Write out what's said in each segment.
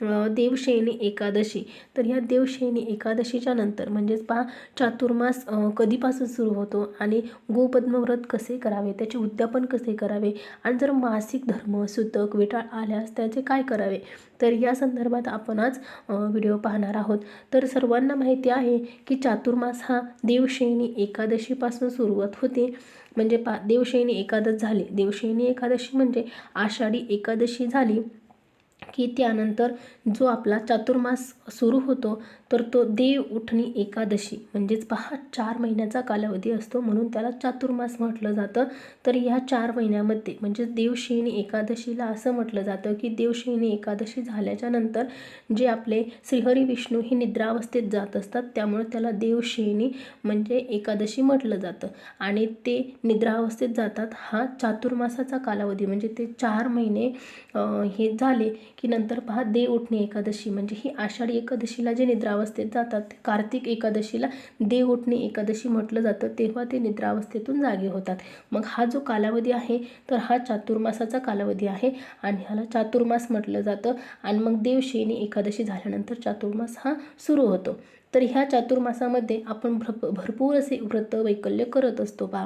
देवशयनी एकादशी. तर ह्या देवशयनी एकादशीच्या नंतर म्हणजेच पहा चातुर्मास कधीपासून सुरू होतो आणि गोपद्मव्रत कसे करावे त्याचे उद्यापन कसे करावे आणि जर मासिक धर्म सुतक विटाळ आल्यास त्याचे काय करावे तर या संदर्भात आपण आज व्हिडिओ पाहणार आहोत. तर सर्वांना माहिती आहे की चातुर्मास हा देवशयनी एकादशीपासून सुरुवात होते. म्हणजे पा देवशयनी एकादश झाली. देवशयनी एकादशी म्हणजे आषाढी एकादशी झाली. की त्यानंतर जो आपला चातुर्मास सुरू होतो तर तो देव उठणी एकादशी म्हणजेच पहा चार महिन्याचा कालावधी असतो म्हणून त्याला चातुर्मास म्हटलं जातं. तर ह्या चार महिन्यामध्ये म्हणजे देवशयनी एकादशीला असं म्हटलं जातं की देवशयनी एकादशी झाल्याच्यानंतर जे आपले श्रीहरी विष्णू हे निद्रावस्थेत जात असतात त्यामुळे त्याला देवशयनी म्हणजे एकादशी म्हटलं जातं. आणि ते निद्रावस्थेत जातात हा चातुर्मासाचा कालावधी म्हणजे ते चार महिने हे झाले की नंतर पहा देव उठणी एकादशी म्हणजे ही आषाढी एकादशीला जे निद्रा निद्रावस्थेत जातात. कार्तिक एकादशीला देव उठणे एकादशी म्हटलं जातं तेव्हा ते निद्रावस्थेतून जागे होतात. मग हा जो कालावधी आहे तर हा चातुर्मासाचा कालावधी आहे आणि ह्याला चातुर्मास म्हटलं जातं आणि मग देवशयनी एकादशी झाल्यानंतर चातुर्मास हा सुरू होतो. तर ह्या चातुर्मासामध्ये आपण भर भरपूर असे व्रत वैकल्य करत असतो बा.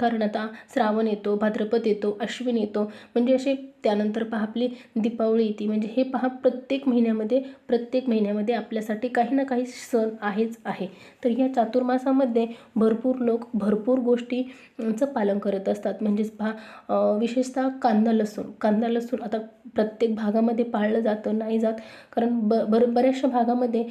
कारण आता श्रावण येतो भाद्रपद येतो अश्विन येतो. म्हणजे असे त्यानंतर पहा आपली दीपावली येते. म्हणजे हे पहा प्रत्येक महिन्यामध्ये प्रत्येक महिन्यामध्ये आपल्यासाठी काही ना काही सण आहेच आहे. तर ह्या चातुर्मासामध्ये भरपूर लोक भरपूर गोष्टींचं पालन करत असतात. म्हणजेच पहा विशेषतः कांदा लसूण. कांदा लसूण आता प्रत्येक भागामध्ये पाळलं जातं नाही जात. कारण ब बर बऱ्याचशा भागामध्ये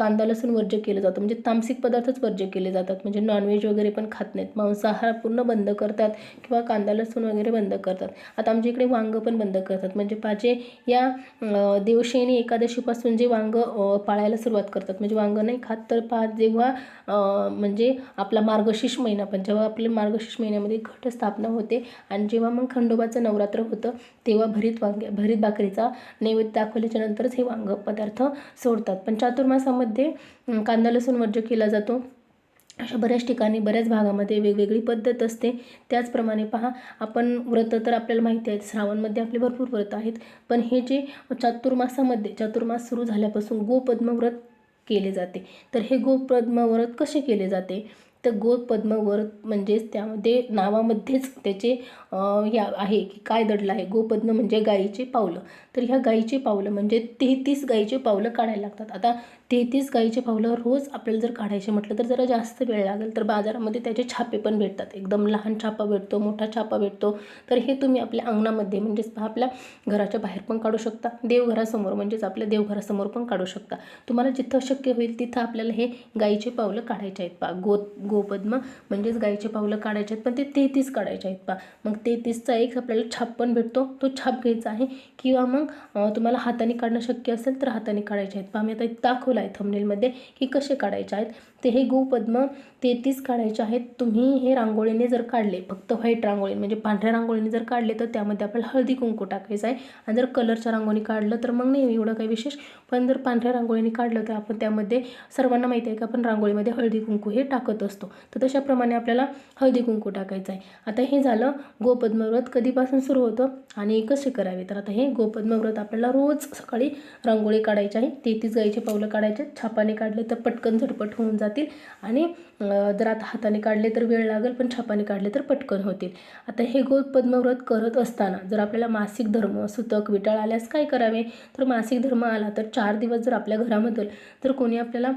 कांदा लसूण वर्ज्य केलं जातं. म्हणजे तामसिक पदार्थच वर्ज्य केले जातात. म्हणजे नॉनव्हेज वगैरे पण खात नाहीत. मांसाहार पूर्ण बंद करतात किंवा कांदा लसूण वगैरे बंद करतात. आता आमच्या इकडे वांगं पण बंद करतात. म्हणजे पाजे या अं, देवशयनी एकादशीपासून जे वांगं पाळायला सुरुवात करतात. म्हणजे वांगं नाही खात तर पा जेव्हा म्हणजे आपला मार्गशीर्ष महिना पण जेव्हा आपल्या मार्गशीर्ष महिन्यामध्ये घटस्थापना होते आणि जेव्हा मग खंडोबाचं नवरात्र होतं तेव्हा भरीत वांग्या भरीत भाकरीचा नैवेद्य दाखवल्याच्या नंतरच हे वांग पदार्थ सोडतात. पण चातुर्मासामध्ये अं, कांदा लसूण वर्ज्य केला जातो. अशा बऱ्याच ठिकाणी बऱ्याच भागामध्ये वेगवेगळी पद्धत असते. त्याचप्रमाणे पहा आपण व्रत तर आपल्याला माहिती आहेत श्रावणमध्ये आपले भरपूर व्रत आहेत. पण हे जे चातुर्मासामध्ये चातुर्मास सुरू झाल्यापासून गोपद्म व्रत केले जाते. तर हे गोपद्म व्रत कसे केले जाते? तर गो पद्मव्रत म्हणजेच त्यामध्ये नावामध्येच त्याचे या आहे की काय दडलं आहे? गोपद्म म्हणजे गाईचे पावलं. तर ह्या गायीचे पावलं म्हणजे तेहतीस गाईचे पावलं काढायला लागतात. आता तेहतीस गाईचे पावलं रोज आपल्याला जर काढायचे म्हटलं तर जरा जास्त वेळ लागेल. तर बाजारामध्ये त्याचे छापे पण भेटतात. एकदम लहान छापा भेटतो मोठा छापा भेटतो. तर हे तुम्ही आपल्या अंगणामध्ये म्हणजेच पहा आपल्या घराच्या बाहेर पण काढू शकता. देवघरासमोर म्हणजेच आपल्या देवघरासमोर पण काढू शकता. तुम्हाला जिथं शक्य होईल तिथं आपल्याला हे गाईचे पावलं काढायचे आहेत. पा गो गोपद्म म्हणजेच गाईचे पावलं काढायचे आहेत पण ते तेहतीस काढायचे आहेत पा मग तेहतीसचा एक आपल्याला छाप पण भेटतो. तो छाप घ्यायचा आहे. किंवा मग तुम्हाला हाताने काढणं शक्य असेल तर हाताने काढायचे आहेत. पहा मी आता दाखवलं आहे थंबनेलमध्ये की कसे काढायचे आहेत. ते हे गोपद्म तेहतीस काढायचे आहेत. तुम्ही हे रांगोळीने जर काढले फक्त व्हाईट रांगोळी म्हणजे पांढऱ्या रांगोळीने जर काढले तर त्यामध्ये आपल्याला हळदी कुंकू टाकायचं आहे. आणि जर कलरच्या रांगोळी काढलं तर मग नाही एवढं काही विशेष. पण जर पांढऱ्या रांगोळीने काढलं तर आपण त्यामध्ये सर्वांना माहिती आहे की आपण रांगोळीमध्ये हळदी कुंकू हे टाकत असतो. तर तशाप्रमाणे आपल्याला हळदी कुंकू टाकायचं आहे. आता हे झालं गोपद्मव्रत कधीपासून सुरू होतं? आणि कसे करावे? तर आता हे गोपद्मव्रत आपल्याला रोज सकाळी रांगोळी काढायची आहे. तेहतीस गाईचे पावलं काढायचे छापाने काढले तर पटकन झटपट होऊन जातील आणि जर आता हाताने काढले तर वेळ लागेल पण छापाने काढले तर पटकन होतील. आता हे गोपद्मव्रत करत असताना जर आपल्याला मासिक धर्म सुतक विटाळ आल्यास काय करावे? तर मासिक धर्म आला तर चार दिवस जर आपल्या घरामधील जर कोणी आपल्याला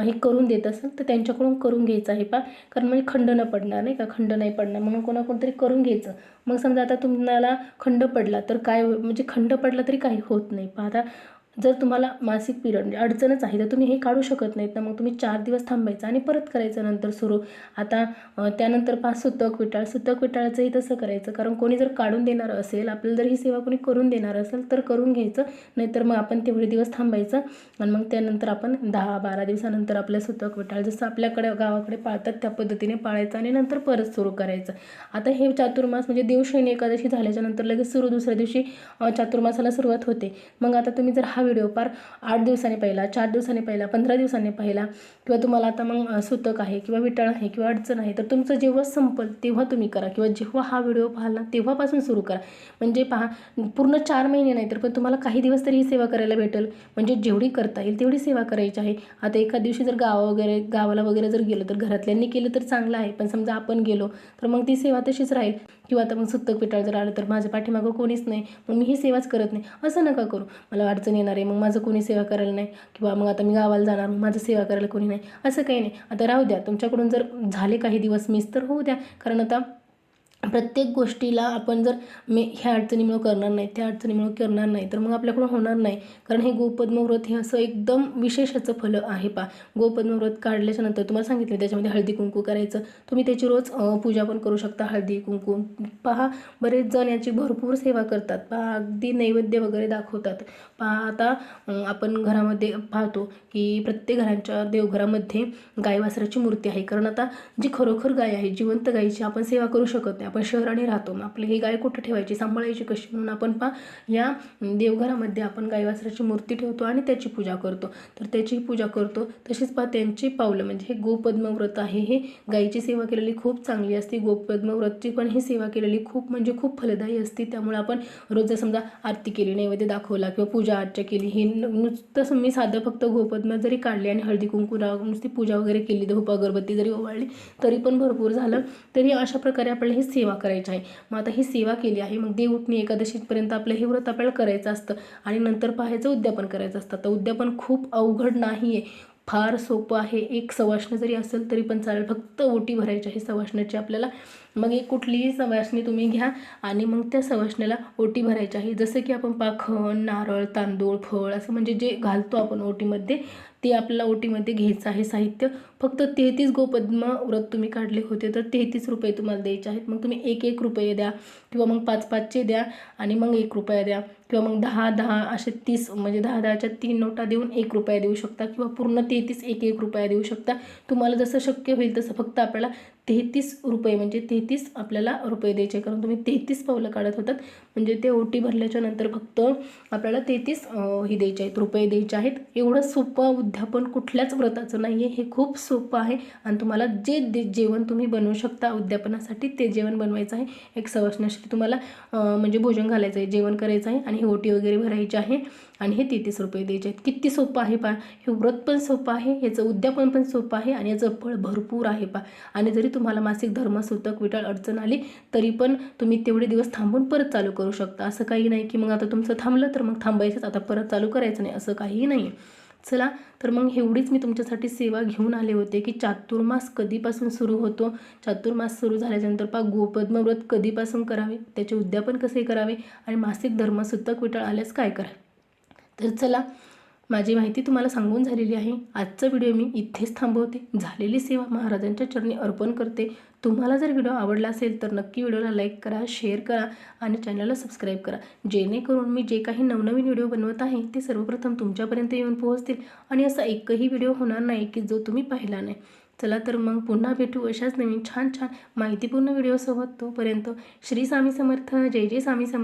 हे करून देत असेल तर त्यांच्याकडून करून घ्यायचं आहे पा कारण म्हणजे खंड न पडणार नाही का? खंड नाही पडणार. म्हणून कोणा कोणतरी करून घ्यायचं. मग समजा आता तुम्हाला खंड पडला तर काय म्हणजे खंड थंड पडलं तरी काही होत नाही. पण आता जर तुम्हाला मासिक पिरियड म्हणजे अडचणच आहे तर तुम्ही हे काढू शकत नाहीत ना. मग तुम्ही चार दिवस थांबायचं आणि परत करायचं नंतर सुरू. आता त्यानंतर पाच सुतक विटाळ. सुतक विटाळाचंही तसं करायचं. कारण कोणी जर काढून देणार असेल आपल्याला जर ही सेवा कोणी करून देणार असेल तर करून घ्यायचं. नाहीतर मग आपण तेवढे दिवस थांबायचं आणि मग त्यानंतर आपण दहा बारा दिवसानंतर आपलं सुतक विटाळ जसं आपल्याकडे गावाकडे पाळतात त्या पद्धतीने पाळायचं आणि नंतर परत सुरू करायचं. आता हे चातुर्मास म्हणजे देवशयनी एकादशी झाल्याच्यानंतर लगेच सुरू दुसऱ्या दिवशी चातुर्मासाला सुरुवात होते. मग आता तुम्ही जर हा हा व्हिडिओ पार आठ दिवसांनी पाहिला चार दिवसांनी पाहिला पंधरा दिवसांनी पाहिला किंवा तुम्हाला आता मग सुतक आहे किंवा विटाळ आहे किंवा अडचण आहे तर तुमचं जेव्हा संपल तेव्हा तुम्ही करा किंवा जेव्हा हा व्हिडिओ पाहाल ना तेव्हापासून सुरू करा. म्हणजे पहा पूर्ण चार महिने नाही तर पण तुम्हाला काही दिवस तरी ही सेवा करायला भेटेल. म्हणजे जेवढी करता येईल तेवढी सेवा करायची आहे. आता एका दिवशी जर गावा वगैरे गावाला वगैरे जर गेलं तर घरातल्यांनी केलं तर चांगलं आहे. पण समजा आपण गेलो तर मग ती सेवा तशीच राहील. किंवा आता मग सुतक पिटाळ जर आलं तर माझ्या पाठीमागं कोणीच नाही. मग मी ही सेवाच करत नाही. असं नका करू. मला अडचण येणार आहे मग माझं कोणी सेवा करायला नाही किंवा मग आता मी गावाला जाणार मग माझं सेवा करायला कोणी नाही असं काही नाही. आता राहू द्या तुमच्याकडून जर झाले काही दिवस मिस तर होऊ द्या. कारण आता प्रत्येक गोष्टीला आपण जर मी ह्या अडचणीमुळं करणार नाही त्या अडचणीमुळं करणार नाही तर मग आपल्याकडून होणार नाही. कारण हे गोपद्मव्रत हे असं एकदम विशेष फल आहे पा गोपद्मव्रत काढल्याच्या नंतर तुम्हाला सांगितलं त्याच्यामध्ये हळदी कुंकू करायचं. तुम्ही त्याची रोज पूजा पण करू शकता हळदी कुंकू. पहा बरेच जण याची भरपूर सेवा करतात. पहा अगदी नैवेद्य वगैरे दाखवतात. पहा आता आपण घरामध्ये पाहतो की प्रत्येक घरांच्या देवघरामध्ये गायवासराची मूर्ती आहे. कारण आता जी खरोखर गाय आहे जिवंत गायीची आपण सेवा करू शकत नाही. आपण शहराने राहतो. मग आपली ही गाय कुठं ठेवायची? सांभाळायची कशी? म्हणून आपण पा या देवघरामध्ये आपण गायवासराची मूर्ती ठेवतो आणि त्याची पूजा करतो. तर त्याची पूजा करतो. तशीच पा त्यांची पावलं. म्हणजे हे गोपद्मव्रत आहे. हे गायीची सेवा केलेली खूप चांगली असते. गोपद्मव्रतची पण ही सेवा केलेली खूप म्हणजे खूप फलदायी असते. त्यामुळे आपण रोज जर समजा आरती केली नैवेद्य दाखवला किंवा पूजा अर्चा केली हे नुसतं मी साधं फक्त गोपद्म जरी काढली आणि हळदी कुंकू लावून नुसती पूजा वगैरे केली धूप अगरबत्ती जरी ओवाळली तरी पण भरपूर झालं. तरी अशा प्रकारे आपल्याला ही सेवा करायची आहे. मग आता ही सेवा केली आहे. मग देवउठणी एकादशीपर्यंत आपलं हे व्रत आपल्याला करायचं असतं. आणि नंतर पाहायचं उद्यापन करायचं असतं. तर उद्यापन खूप अवघड नाही आहे. फार सोपं आहे. एक सवाष्ण जरी असेल तरी पण चालेल. फक्त ओटी भरायची आहे सवाष्णाची आपल्याला. मग एक कुठलीही सवाष्णी तुम्ही घ्या आणि मग त्या सवाष्ण्याला ओटी भरायची आहे. जसं की आपण पाखण नारळ तांदूळ फळ असं म्हणजे जे घालतो आपण ओटीमध्ये ते आपल्याला ओटीमध्ये घ्यायचं आहे साहित्य. फक्त तेहतीस गोपद्म व्रत तुम्ही काढले होते तर तेहतीस रुपये तुम्हाला द्यायचे आहेत. मग तुम्ही एक एक रुपये द्या किंवा मग पाच पाचचे द्या आणि मग एक रुपया द्या. किंवा मग दहा दहा असे तीस म्हणजे दहा दहाच्या तीन नोटा देऊन एक रुपया देऊ शकता किंवा पूर्ण तेहतीस एक एक रुपया देऊ शकता. तुम्हाला जसं शक्य होईल तसं फक्त आपल्याला तेहतीस रुपये म्हणजे तेहतीस आपल्याला रुपये द्यायचे कारण तुम्ही तेहतीस पावलं काढत होतात म्हणजे ते ओटी भरल्याच्या नंतर फक्त आपल्याला तेहतीस ही द्यायचे आहेत रुपये द्यायचे आहेत. एवढं सोपं अध्यापन कुठल्याच व्रताचं नाही आहे हे खूप सोपं आहे. आणि तुम्हाला जे जेवण तुम्ही बनवू शकता उद्यापनासाठी ते जेवण बनवायचं आहे. एक सवासण्यासाठी तुम्हाला म्हणजे भोजन घालायचं आहे जेवण करायचं आहे आणि ओटी वगैरे भरायची आहे आणि हे तेहतीस रुपये द्यायचे आहेत. किती सोपं आहे पा हे व्रत पण सोपं आहे याचं उद्यापन पण सोपं आहे आणि याचं फळ भरपूर आहे पा आणि जरी तुम्हाला मासिक धर्मसूतक विटाळ अडचण आली तरी पण तुम्ही तेवढे दिवस थांबून परत चालू करू शकता. असं काही नाही की मग आता तुमचं थांबलं तर मग थांबायचंच. आता परत चालू करायचं नाही असं काहीही नाही आहे चला तर मग एवढीच मी तुमच्यासाठी सेवा घेऊन आले होते की चातुर्मास कधीपासून सुरू होतो? चातुर्मास सुरू झाल्याच्यानंतर पा गोपद्मव्रत कधीपासून करावे? त्याचे उद्यापन कसे करावे? आणि मासिक धर्मसुतक विटाळ आल्यास काय करावे तर चला माझी माहिती तुम्हाला सांगून झालेली आहे. आजचा व्हिडिओ मी इथेच थांबवते. झालेली सेवा महाराजांच्या चरणी अर्पण करते. तुम्हाला जर व्हिडिओ आवडला असेल तर नक्की व्हिडिओला लाईक करा शेअर करा आणि चॅनलला सबस्क्राईब करा. जेणेकरून मी जे काही नवनवीन व्हिडिओ बनवत आहे ते सर्वप्रथम तुमच्यापर्यंत येऊन पोहोचतील. आणि असा एकही व्हिडिओ होणार नाही की जो तुम्ही पाहिला नाही. चला तर मग पुन्हा भेटू अशाच नवीन छान छान माहितीपूर्ण व्हिडिओसोबत. तोपर्यंत श्री स्वामी समर्थ जय जय स्वामी समर्थ.